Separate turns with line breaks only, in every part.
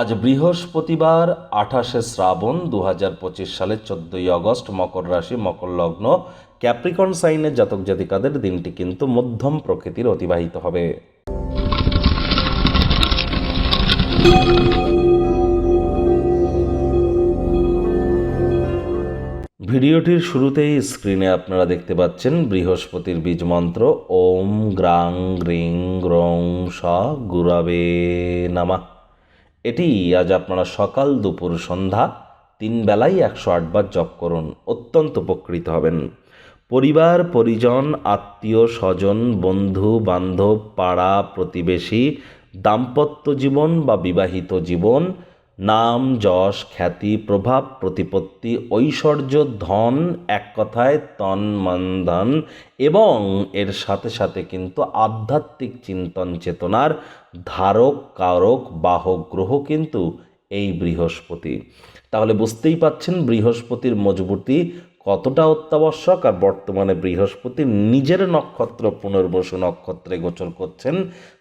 আজ বৃহস্পতিবার, আঠাশে শ্রাবণ দু হাজার পঁচিশ সালের চোদ্দই আগস্ট, মকর রাশি, মকর লগ্ন, ক্যাপ্রিকন সাইনের জাতক জাতিকাদের দিনটি কিন্তু মধ্যম প্রকৃতির অতিবাহিত হবে। ভিডিওটির শুরুতেই স্ক্রিনে আপনারা দেখতে পাচ্ছেন বৃহস্পতির বীজ মন্ত্র, ওম গ্রাং গ্রিং গ্রং স গুরাবে নামা। এটি আজ আপনারা সকাল দুপুর সন্ধ্যা তিন বেলাই একশো আটবার জপ করুন, অত্যন্ত উপকৃত হবেন। পরিবার, পরিজন, আত্মীয়, স্বজন, বন্ধু, বান্ধব, পাড়া, প্রতিবেশী, দাম্পত্য জীবন বা বিবাহিত জীবন নাম, যশ, খ্যাতি, প্রভাব, প্রতিপত্তি, ঐশ্বর্য, ধন, এক কথায় তন, মন, ধন এবং এর সাথে সাথে কিন্তু আধ্যাত্মিক চিন্তন চেতনার ধারক, কারক, বাহক, গ্রহ কিন্তু এই বৃহস্পতি। তাহলে বুঝতেই পাচ্ছেন বৃহস্পতির মজবুতি কতটা অত্যাবশ্যক আর বর্তমানে বৃহস্পতি নিজের নক্ষত্র পুনর্বসু নক্ষত্রে গোচর করছেন,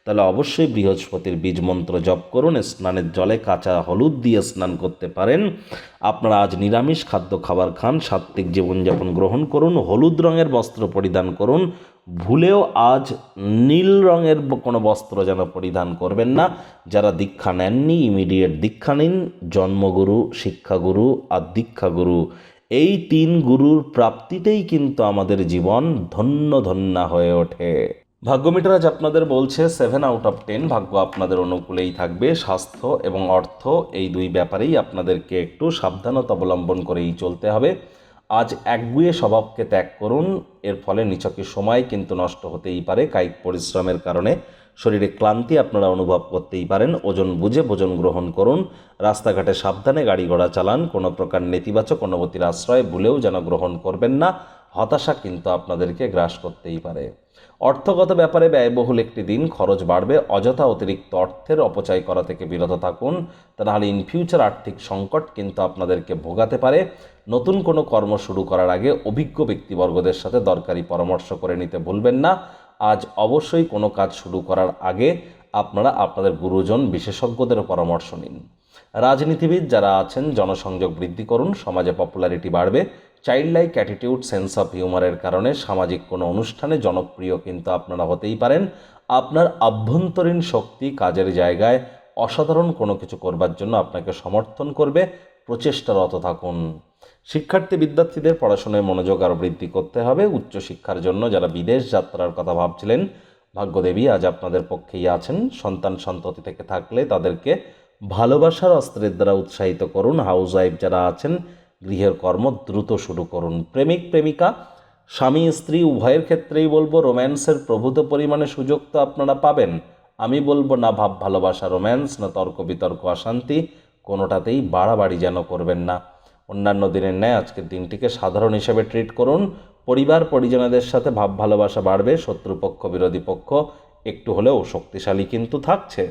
তাহলে অবশ্যই বৃহস্পতির বীজ মন্ত্র জপ করুন, স্নানের জলে কাঁচা হলুদ দিয়ে স্নান করতে পারেন। আপনারা আজ নিরামিষ খাদ্য খাবার খান, সাত্ত্বিক জীবনযাপন গ্রহণ করুন, হলুদ রঙের বস্ত্র পরিধান করুন, ভুলেও আজ নীল রঙের কোনো বস্ত্র যেন পরিধান করবেন না। যারা দীক্ষা নেননি ইমিডিয়েট দীক্ষা নিন, জন্মগুরু, শিক্ষাগুরু আর দীক্ষাগুরু। এই তিন গুরুর প্রাপ্তিতেই কিন্তু আমাদের জীবন ধন্য ধন্যা হয়ে ওঠে। ভাগ্যমিটার আজ আপনাদের বলছে সেভেন আউট অফ টেন ভাগ্য আপনাদের অনুকূলেই থাকবে। স্বাস্থ্য এবং অর্থ এই দুই ব্যাপারেই আপনাদেরকে একটু সাবধানতা অবলম্বন করেই চলতে হবে। আজ একগুয়ে স্বভাবকে ত্যাগ করুন, এর ফলে নিছকের সময় কিন্তু নষ্ট হতেই পারে কায়িক পরিশ্রমের কারণে। শরীরে ক্লান্তি আপনারা অনুভব করতেই পারেন, ওজন বুঝে ভোজন গ্রহণ করুন, রাস্তাঘাটে সাবধানে গাড়ি ঘোড়া চালান, কোনো প্রকার নেতিবাচক অনুভূতির আশ্রয় ভুলেও যেন গ্রহণ করবেন না, হতাশা কিন্তু আপনাদেরকে গ্রাস করতেই পারে। অর্থগত ব্যাপারে ব্যয়বহুল একটি দিন, খরচ বাড়বে, অযথা অতিরিক্ত অর্থের অপচয় করা থেকে বিরত থাকুন তা নাহলে ইন ফিউচার আর্থিক সংকট কিন্তু আপনাদেরকে ভোগাতে পারে। নতুন কোনো কর্ম শুরু করার আগে অভিজ্ঞ ব্যক্তিবর্গদের সাথে দরকারি পরামর্শ করে নিতে ভুলবেন না। আজ অবশ্যই কোনো কাজ শুরু করার আগে আপনারা আপনাদের গুরুজন বিশেষজ্ঞদের পরামর্শ নিন। রাজনীতিবিদ যারা আছেন, জনসংযোগ বৃদ্ধি করুন, সমাজে পপুলারিটি বাড়বে child like attitude sense of হিউমারের কারণে সামাজিক কোনো অনুষ্ঠানে জনপ্রিয় কিন্তু আপনারা হতেই পারেন। আপনার আভ্যন্তরীণ শক্তি কাজের জায়গায় অসাধারণ কোনো কিছু করবার জন্য আপনাকে সমর্থন করবে। প্রচেষ্টারত থাকুন। শিক্ষার্থী বিদ্যার্থীদের পড়াশোনায় মনোযোগ আরও বৃদ্ধি করতে হবে। উচ্চশিক্ষার জন্য যারা বিদেশ যাত্রার কথা ভাবছিলেন, ভাগ্যদেবী আজ আপনাদের পক্ষেই আছেন। সন্তান সন্ততি থেকে থাকলে তাদেরকে ভালোবাসার অস্ত্রের দ্বারা উৎসাহিত করুন। হাউস ওয়াইফ যারা আছেন, গৃহের কর্ম দ্রুত শুরু করুন। প্রেমিক, প্রেমিকা, স্বামী, স্ত্রী, উভয়ের ক্ষেত্রেই বলব, রোম্যান্সের প্রভূত পরিমাণে সুযোগ তো আপনারা পাবেন। আমি বলব, না ভাব ভালোবাসা, রোম্যান্স, না তর্ক বিতর্ক, অশান্তি, কোনোটাতেই বাড়াবাড়ি যেন করবেন না। অন্যান্য দিনের ন্যায় আজকের দিনটিকে সাধারণ হিসেবে ট্রিট করুন। পরিবার, পরিজনদের সাথে ভাব ভালোবাসা বাড়বে, শত্রুপক্ষ, বিরোধী পক্ষ একটু হলেও শক্তিশালী কিন্তু থাকছে।